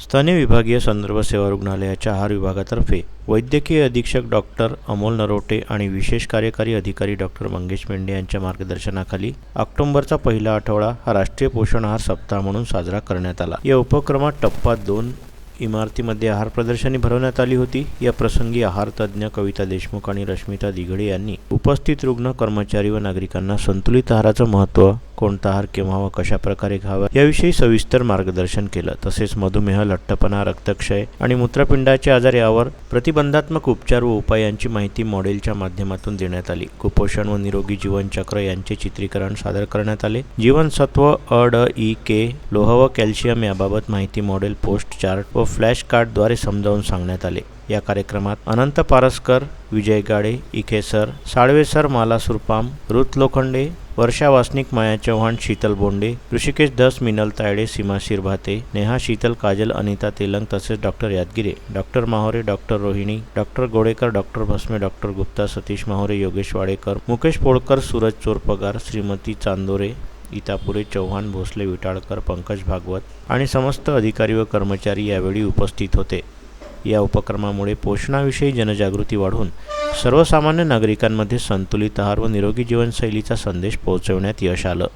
स्थानिक विभागीय संदर्भ सेवा रुग्णालयाच्या आहार विभागातर्फे वैद्यकीय अधीक्षक डॉक्टर अमोल नरोटे आणि विशेष कार्यकारी अधिकारी डॉक्टर मंगेश मेंढे यांच्या मार्गदर्शनाखाली ऑक्टोबरचा पहिला आठवडा हा राष्ट्रीय पोषण आहार सप्ताह म्हणून साजरा करण्यात आला. या उपक्रमात टप्पा दोन इमारतीमध्ये आहार प्रदर्शनी भरवण्यात आली होती. या प्रसंगी आहार तज्ज्ञ कविता देशमुख आणि रश्मिता दिघडे यांनी उपस्थित रुग्ण कर्मचारी व नागरिकांना संतुलित आहाराचं महत्त्व कोणता आहार केव्हा व कशा प्रकारे घ्यावा याविषयी सविस्तर मार्गदर्शन केलं. तसेच मधुमेह लठ्ठपणा रक्तक्षय आणि मूत्रपिंडाचे आजार यावर प्रतिबंधात्मक उपचार व उपाय यांची माहिती मॉडेलच्या माध्यमातून देण्यात आली. कुपोषण व निरोगी जीवनचक्र यांचे चित्रीकरण सादर करण्यात आले. जीवनसत्व अ ड ई के लोह व कॅल्शियम याबाबत माहिती मॉडेल पोस्ट चार्ट व फ्लॅश कार्डद्वारे समजावून सांगण्यात आले. या कार्यक्रमात अनंत पारसकर विजय गाडे इखेसर साळवेसर माला सुरपाम रुत लोखंडे वर्षा वासनिक माया चव्हाण शीतल बोंडे ऋषिकेश धस मिनल तायडे सीमा शिरभाते नेहा शीतल काजल अनिता तेलंग तसेच doctor Yadgire doctor Mahore doctor Rohini doctor Godekar doctor Bhasme doctor Gupta Satish Mahore Yogesh Wadekar Mukesh Polkar Suraj Chorpagar Shrimati Chandore Itapure Chavan Bhosale Vitalkar Pankaj Bhagwat आणि समस्त अधिकारी व कर्मचारी यावेळी उपस्थित होते. या उपक्रमामुळे पोषणाविषयी जनजागृती वाढून सर्वसामान्य नागरिकांमध्ये संतुलित आहार व निरोगी जीवनशैलीचा संदेश पोहोचवण्यात यश आलं.